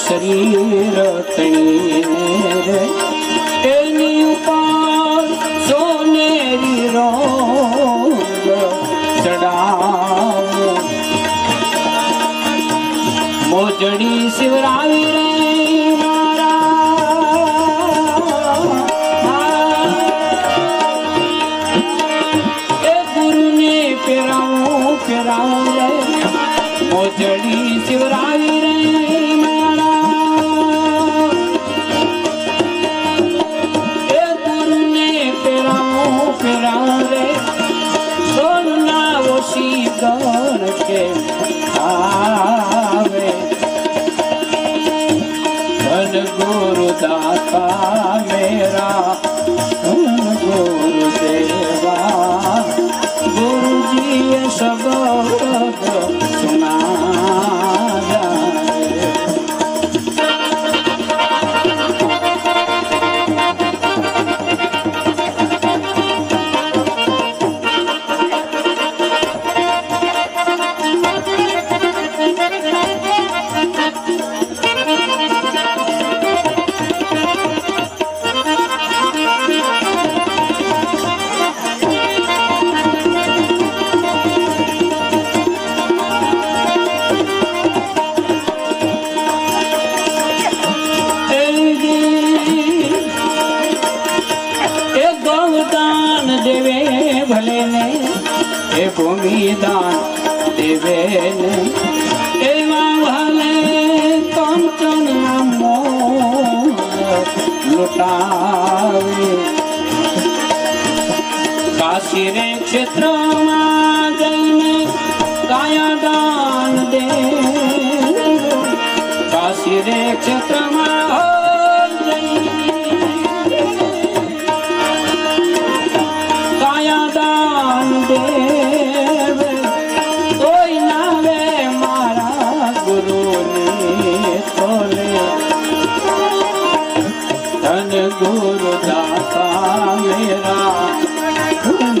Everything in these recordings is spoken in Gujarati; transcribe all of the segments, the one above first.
શરીર તણીને એની ઉપર સોનેરી રોગ ચડાવો મોજડી શિવરાવી રે મારા એ ગુરુને પેરાવું રે મોજડી શિવરાવી ધન ગુરુ દાતા મેરા ધન ગુરુ દેવા. ગુરુજી શબ્દ એ ભૂમિદાન દેવે એવા ભલે કંચન નામો લૂંટાવે કાશી રે ક્ષેત્રમાં જઈને કાયા દાન દે કાશી રે ક્ષેત્રમાં જઈને ધન ગુરુ દાતા મેરા ધન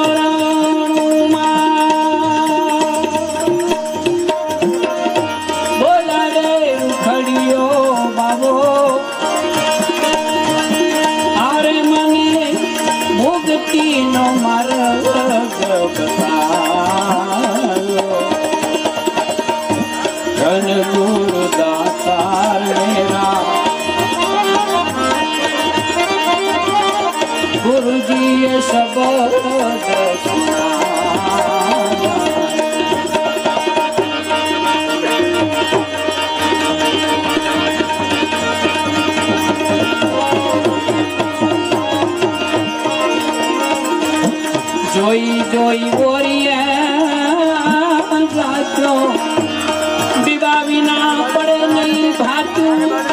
મુક્તિનો માર્ગ ધન ગુરુ દાતા મેરા ગુરુજીએ શબ્દ જોઈ બોરીએ સાચો દીવા વિના પડે નહીં ભાતું.